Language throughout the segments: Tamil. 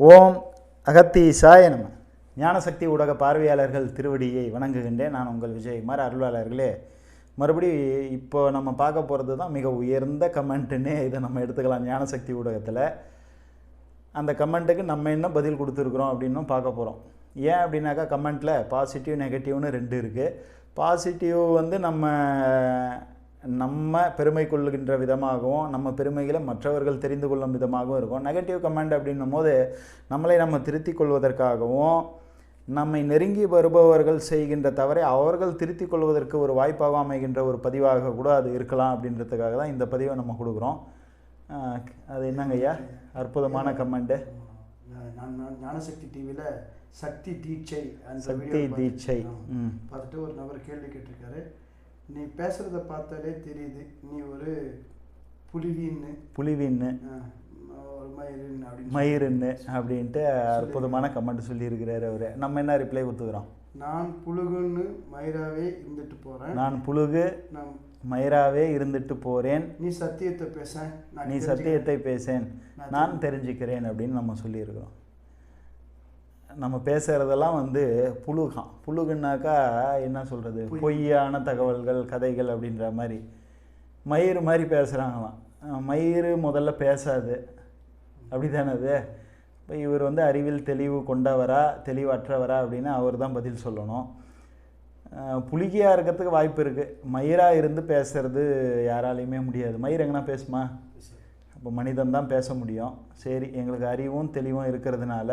ஓம் அகத்தீசாய நம. ஞானசக்தி ஊடக பார்வையாளர்கள் திருவடியை வணங்குகின்றேன். நான் உங்கள் விஜயகுமார் அருளாளர்களே. மறுபடி இப்போ நம்ம பார்க்க போகிறது தான் மிக உயர்ந்த கமெண்ட்டுன்னே இதை நம்ம எடுத்துக்கலாம். ஞானசக்தி ஊடகத்தில் அந்த கமெண்ட்டுக்கு நம்ம என்ன பதில் கொடுத்துருக்குறோம் அப்படின்னும் பார்க்க போகிறோம் ஏன் அப்படின்னாக்கா கமெண்ட்டில் பாசிட்டிவ் நெகட்டிவ்னு ரெண்டு இருக்குது பாசிட்டிவ் வந்து நம்ம நம்ம பெருமை கொள்ளுகின்ற விதமாகவும் நம்ம பெருமைகளை மற்றவர்கள் தெரிந்து கொள்ளும் விதமாகவும் இருக்கும். நெகட்டிவ் கமெண்ட் அப்படின்னும் போது நம்மளை நம்ம திருத்திக் கொள்வதற்காகவும் நம்மை நெருங்கி வருபவர்கள் செய்கின்ற தவறை அவர்கள் திருத்திக் கொள்வதற்கு ஒரு வாய்ப்பாக அமைகின்ற ஒரு பதிவாக கூட அது இருக்கலாம் அப்படின்றதுக்காக தான் இந்த பதிவை நம்ம கொடுக்குறோம். அது என்னங்க ஐயா? அற்புதமான கமெண்ட்டு ஞானசக்தி டிவியில் சக்தி தீட்சை சக்தி தீட்சை. பார்த்துட்டு ஒரு நபர் கேள்வி கேட்டிருக்காரு. நீ பேசுறத பார்த்தாலே தெரியுது. நீ ஒரு புலிவின்னு. புலிவின்னு. ஒரு மயிரின் அப்படின்னு மயிருன்னு அப்படின்ட்டு அற்புதமான கமெண்ட் சொல்லியிருக்கிறாரு அவர். நம்ம என்ன ரிப்ளை கொடுத்துக்கிறோம்? நான் புழுகுன்னு மயிராவே இருந்துட்டு போறேன். நான் புழுகு நான் மயிராவே இருந்துட்டு போகிறேன் நீ சத்தியத்தை பேச. நீ. சத்தியத்தை பேசேன். நான் நான் தெரிஞ்சுக்கிறேன் அப்படின்னு நம்ம சொல்லியிருக்கிறோம். நம்ம பேசுகிறதெல்லாம் வந்து புழுகாம். புழுகுனாக்கா என்ன சொல்கிறது பொய். பொய்யான தகவல்கள் கதைகள் அப்படின்ற மாதிரி. மயிறு மாதிரி பேசுகிறாங்களாம் மயிறு முதல்ல பேசாது. அப்படி தானே அது? இப்போ இவர் வந்து அறிவில் தெளிவு கொண்டவரா தெளிவற்றவரா அப்படின்னு அவர் தான் பதில் சொல்லணும். புலிகையாக இருக்கிறதுக்கு வாய்ப்பு இருக்குது மயிராக இருந்து பேசுறது யாராலையுமே முடியாது. மயிர் எங்கன்னா பேசுமா? அப்போ மனிதன் தான் பேச முடியும். சரி எங்களுக்கு அறிவும் தெளிவும் இருக்கிறதுனால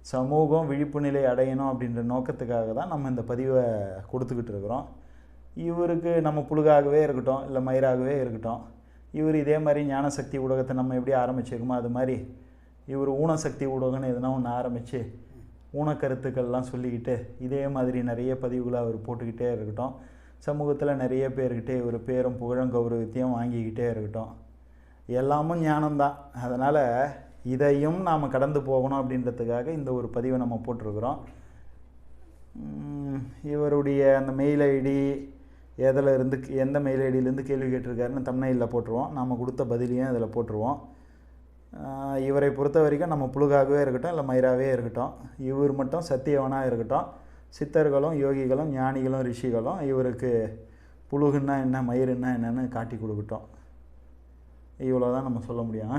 சமூகம் விழிப்பு நிலை அடையணும் அப்படின்ற நோக்கத்துக்காக தான் நம்ம இந்த பதிவை கொடுத்துக்கிட்டு இருக்கிறோம். இவருக்கு நம்ம புழுகாகவே இருக்கட்டும் இல்லை மயிராகவே இருக்கட்டும் இவர் இதே மாதிரி ஞானசக்தி ஊடகத்தை நம்ம எப்படி ஆரம்பிச்சிருக்கோமோ அது மாதிரி இவர் ஊனசக்தி ஊடகம்னு எதுனா ஒன்று ஆரம்பித்து ஊனக்கருத்துக்கள்லாம் சொல்லிக்கிட்டு இதே மாதிரி நிறைய பதிவுகளை அவர் போட்டுக்கிட்டே இருக்கட்டும். சமூகத்தில் நிறைய பேர்கிட்டே இவர் பேரும் புகழும் கௌரவத்தையும் வாங்கிக்கிட்டே இருக்கட்டும். எல்லாமும் ஞானம்தான். அதனால் இதையும் நாம் கடந்து போகணும் அப்படின்றதுக்காக இந்த ஒரு பதிவை நம்ம போட்டிருக்கிறோம். இவருடைய அந்த மெயில் ஐடி எதில் இருந்து எந்த மெயில் ஐடியிலேருந்து கேள்வி கேட்டிருக்காருன்னு தம்னையில் போட்டுருவோம். நம்ம கொடுத்த பதிலையும் அதில் போட்டுருவோம். இவரை பொறுத்த வரைக்கும் நம்ம புழுகாகவே இருக்கட்டும் இல்லை மயிராகவே இருக்கட்டும். இவர் மட்டும் சத்தியவனாக இருக்கட்டும். சித்தர்களும் யோகிகளும் ஞானிகளும் ரிஷிகளும் இவருக்கு புழுகுன்னா என்ன மயிருன்னா என்னன்னு காட்டி கொடுக்கட்டும். இவ்வளோ தான் நம்ம சொல்ல முடியும்